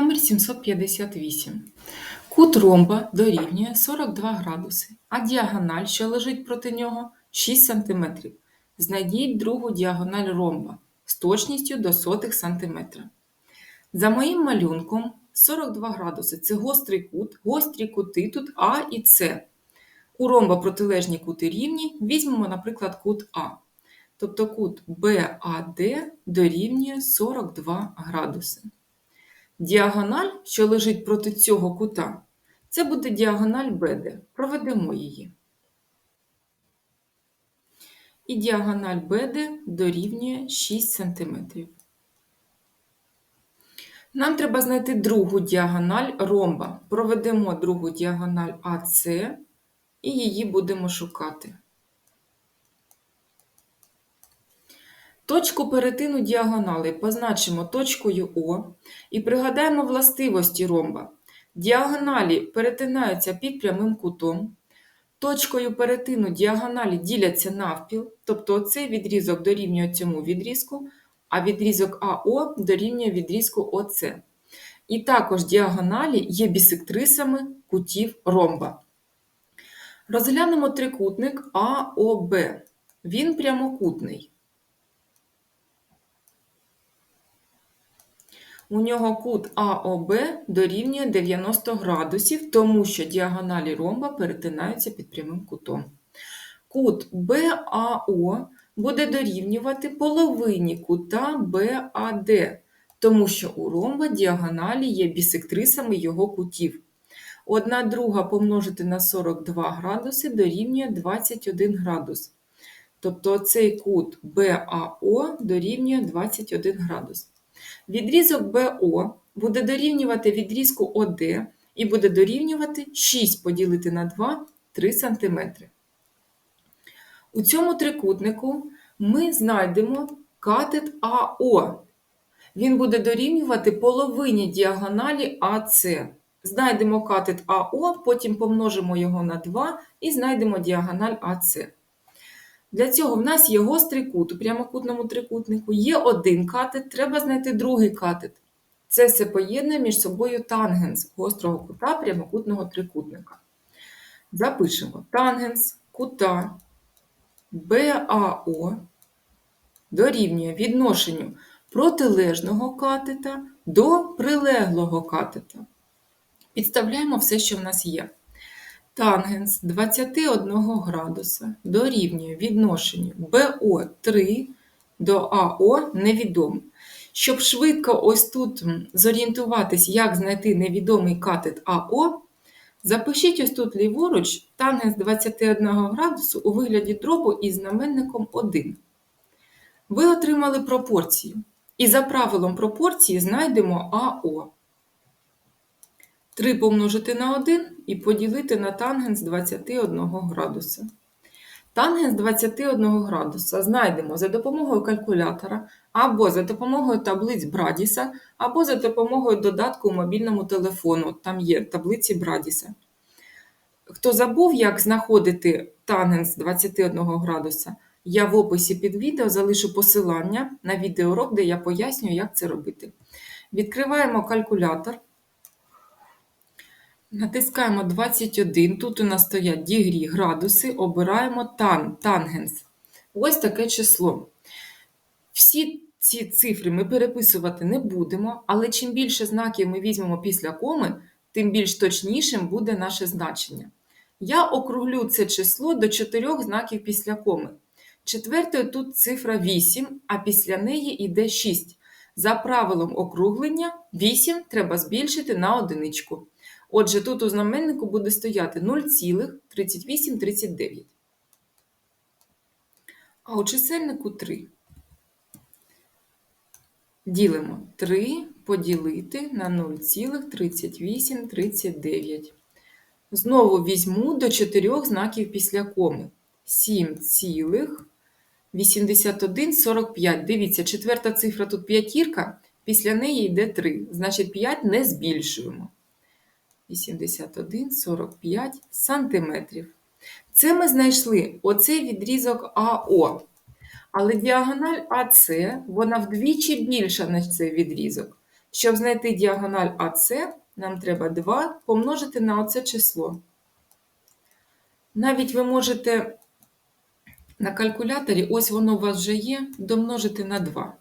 Номер 758. Кут ромба дорівнює 42 градуси, а діагональ, що лежить проти нього, 6 см. Знайдіть другу діагональ ромба з точністю до сотих сантиметра. За моїм малюнком 42 градуси це гострий кут, гострі кути тут А і С. У ромба протилежні кути рівні, візьмемо, наприклад, кут А. Тобто кут БАД дорівнює 42 градуси. Діагональ, що лежить проти цього кута, це буде діагональ БД. Проведемо її. І діагональ БД дорівнює 6 см. Нам треба знайти другу діагональ ромба. Проведемо другу діагональ АС і її будемо шукати. Точку перетину діагонали позначимо точкою О і пригадаємо властивості ромба. Діагоналі перетинаються під прямим кутом. Точкою перетину діагоналі діляться навпіл, тобто оцей відрізок дорівнює цьому відрізку, а відрізок АО дорівнює відрізку ОС. І також діагоналі є бісектрисами кутів ромба. Розглянемо трикутник АОБ. Він прямокутний. У нього кут АОБ дорівнює 90 градусів, тому що діагоналі ромба перетинаються під прямим кутом. Кут БАО буде дорівнювати половині кута БАД, тому що у ромба діагоналі є бісектрисами його кутів. Одна друга помножити на 42 градуси дорівнює 21 градус. Тобто цей кут БАО дорівнює 21 градус. Відрізок БО буде дорівнювати відрізку ОД і буде дорівнювати 6 поділити на 2 3 см. У цьому трикутнику ми знайдемо катет АО. Він буде дорівнювати половині діагоналі АС. Знайдемо катет АО, потім помножимо його на 2 і знайдемо діагональ АС. Для цього в нас є гострий кут у прямокутному трикутнику, є один катет, треба знайти другий катет. Це все поєднує між собою тангенс гострого кута прямокутного трикутника. Запишемо тангенс кута БАО дорівнює відношенню протилежного катета до прилеглого катета. Підставляємо все, що в нас є. Тангенс 21 градуса дорівнює відношенню БО3 до АО невідомо. Щоб швидко ось тут зорієнтуватись, як знайти невідомий катет АО, запишіть ось тут ліворуч тангенс 21 градусу у вигляді дробу із знаменником 1. Ви отримали пропорцію. І за правилом пропорції знайдемо АО. 3 помножити на 1 і поділити на тангенс 21 градуса. Тангенс 21 градуса знайдемо за допомогою калькулятора, або за допомогою таблиць Брадіса, або за допомогою додатку у мобільному телефону. Там є таблиці Брадіса. Хто забув, як знаходити тангенс 21 градуса, я в описі під відео залишу посилання на відеоурок, де я пояснюю, як це робити. Відкриваємо калькулятор. Натискаємо 21. Тут у нас стоять дігрі градуси, обираємо тан, тангенс. Ось таке число. Всі ці цифри ми переписувати не будемо, але чим більше знаків ми візьмемо після коми, тим більш точнішим буде наше значення. Я округлю це число до 4 знаків після коми. Четвертою тут цифра 8, а після неї йде 6. За правилом округлення 8 треба збільшити на одиничку. Отже, тут у знаменнику буде стояти 0,3839. А у чисельнику 3. Ділимо 3 поділити на 0,3839. Знову візьму до 4 знаків після коми. 7,8145. Дивіться, четверта цифра тут п'ятірка, після неї йде 3. Значить, 5 не збільшуємо. 81,45 сантиметрів. Це ми знайшли оцей відрізок АО. Але діагональ АС, вона вдвічі більша, ніж цей відрізок. Щоб знайти діагональ АС, нам треба 2 помножити на оце число. Навіть ви можете на калькуляторі, ось воно у вас вже є, домножити на 2.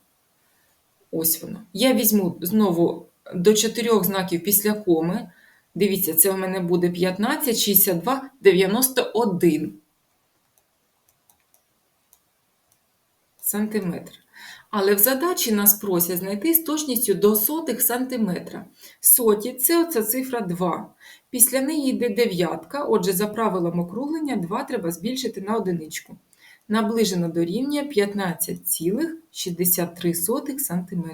Ось воно. Я візьму знову до 4 знаків після коми. Дивіться, це у мене буде 15, 62, 91 сантиметр. Але в задачі нас просять знайти з точністю до сотих сантиметра. Соті це оця цифра 2. Після неї йде дев'ятка, отже, за правилом округлення 2 треба збільшити на одиничку. Наближено до рівня 15,63 см.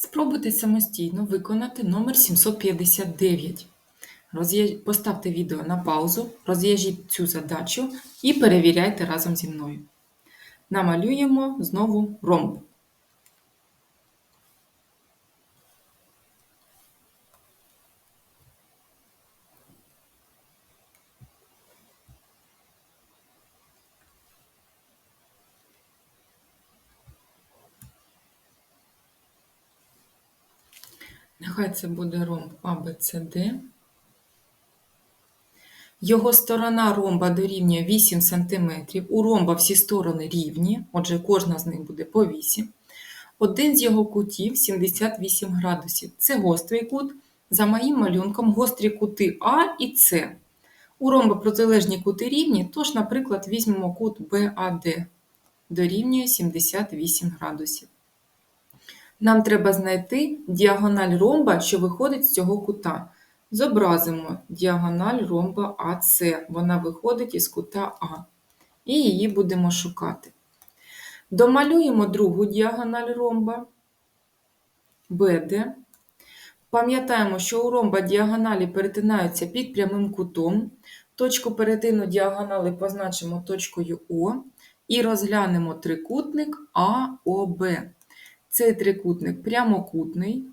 Спробуйте самостійно виконати номер 759. Поставте відео на паузу, розв'яжіть цю задачу і перевіряйте разом зі мною. Намалюємо знову ромб. Нехай це буде ромб ABCD. Його сторона ромба дорівнює 8 см. У ромба всі сторони рівні, отже, кожна з них буде по 8. Один з його кутів 78 градусів. Це гострий кут. За моїм малюнком гострі кути А і С. У ромба протилежні кути рівні, тож, наприклад, візьмемо кут BAD. Дорівнює 78 градусів. Нам треба знайти діагональ ромба, що виходить з цього кута. Зобразимо діагональ ромба АС. Вона виходить із кута А. І її будемо шукати. Домалюємо другу діагональ ромба БД. Пам'ятаємо, що у ромба діагоналі перетинаються під прямим кутом. Точку перетину діагонали позначимо точкою О і розглянемо трикутник АОБ. Цей трикутник прямокутний,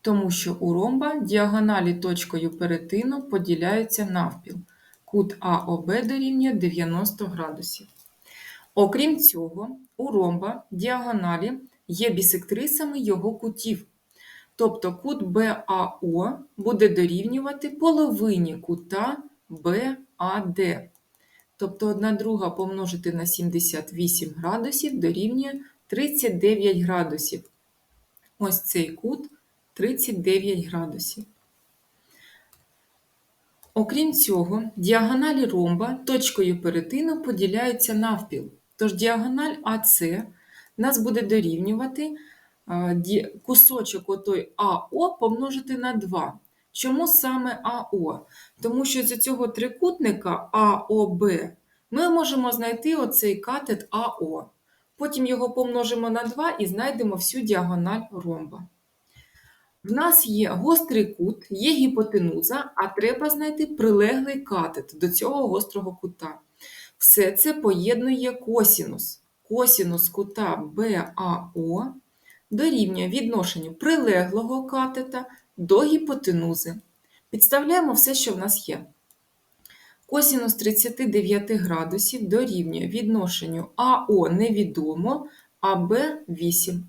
тому що у ромба діагоналі точкою перетину поділяються навпіл. Кут АОБ дорівнює 90 градусів. Окрім цього, у ромба діагоналі є бісектрисами його кутів. Тобто кут БАО буде дорівнювати половині кута БАД. Тобто 1 друга помножити на 78 градусів дорівнює 39 градусів. Ось цей кут 39 градусів. Окрім цього, діагоналі ромба точкою перетину поділяються навпіл. Тож діагональ АС нас буде дорівнювати кусочок отой АО помножити на 2. Чому саме АО? Тому що з цього трикутника АОБ ми можемо знайти оцей катет АО. Потім його помножимо на 2 і знайдемо всю діагональ ромба. В нас є гострий кут, є гіпотенуза, а треба знайти прилеглий катет до цього гострого кута. Все це поєднує косінус. Косінус кута БАО дорівнює відношенню прилеглого катета до гіпотенузи. Підставляємо все, що в нас є. Косінус 39 градусів дорівнює відношенню АО невідомо, а Б 8.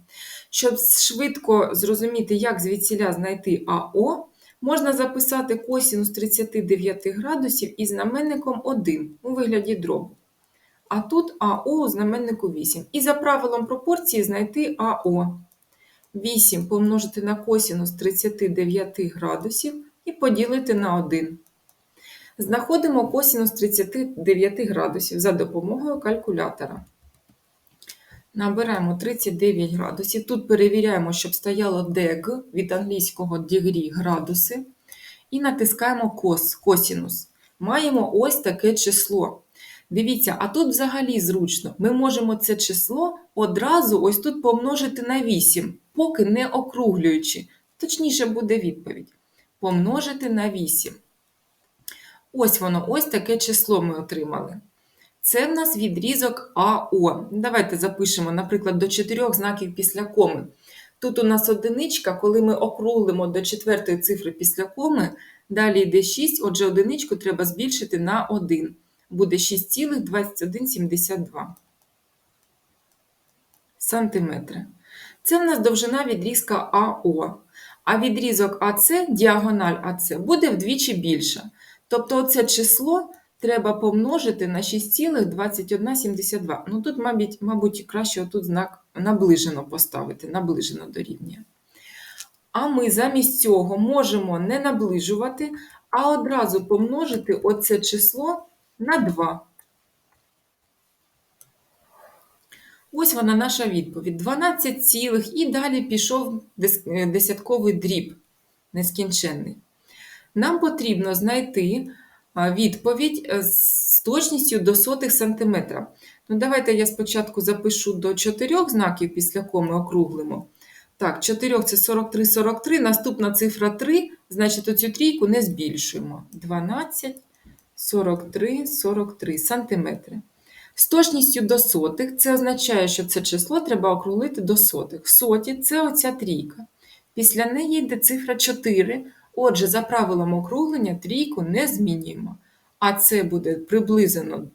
Щоб швидко зрозуміти, як звідсіля знайти АО, можна записати косінус 39 градусів із знаменником 1 у вигляді дробу. А тут АО у знаменнику 8. І за правилом пропорції знайти АО. 8 помножити на косінус 39 градусів і поділити на 1. Знаходимо косінус 39 градусів за допомогою калькулятора. Набираємо 39 градусів. Тут перевіряємо, щоб стояло дег від англійського degree градуси. І натискаємо кос, косінус. Маємо ось таке число. Дивіться, а тут взагалі зручно. Ми можемо це число одразу ось тут помножити на 8, поки не округлюючи. Точніше буде відповідь. Помножити на 8. Ось воно, ось таке число ми отримали. Це в нас відрізок АО. Давайте запишемо, наприклад, до чотирьох знаків після коми. Тут у нас одиничка, коли ми округлимо до четвертої цифри після коми, далі йде 6, отже, одиничку треба збільшити на 1. Буде 6,2172 сантиметри. Це в нас довжина відрізка АО. А відрізок АС, діагональ АС, буде вдвічі більша. Тобто оце число треба помножити на 6,2172. Ну тут, мабуть, мабуть, краще отут знак наближено поставити, наближено дорівнює. А ми замість цього можемо не наближувати, а одразу помножити оце число на 2. Ось вона наша відповідь. 12 цілих і далі пішов дес- десятковий дріб нескінченний. Нам потрібно знайти відповідь е, з точністю до сотих сантиметра. Ну, давайте я спочатку запишу до 4 знаків, після коми округлимо. Так, 4 це 43, 43, наступна цифра 3, значить оцю трійку не збільшуємо. 12, 43, 43 сантиметри. З точністю до сотих це означає, що це число треба округлити до сотих. Соті це оця трійка. Після неї йде цифра 4. Отже, за правилом округлення трійку не змінюємо. А це буде приблизно,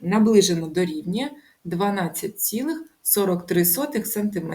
наближено до рівня 12,43 см.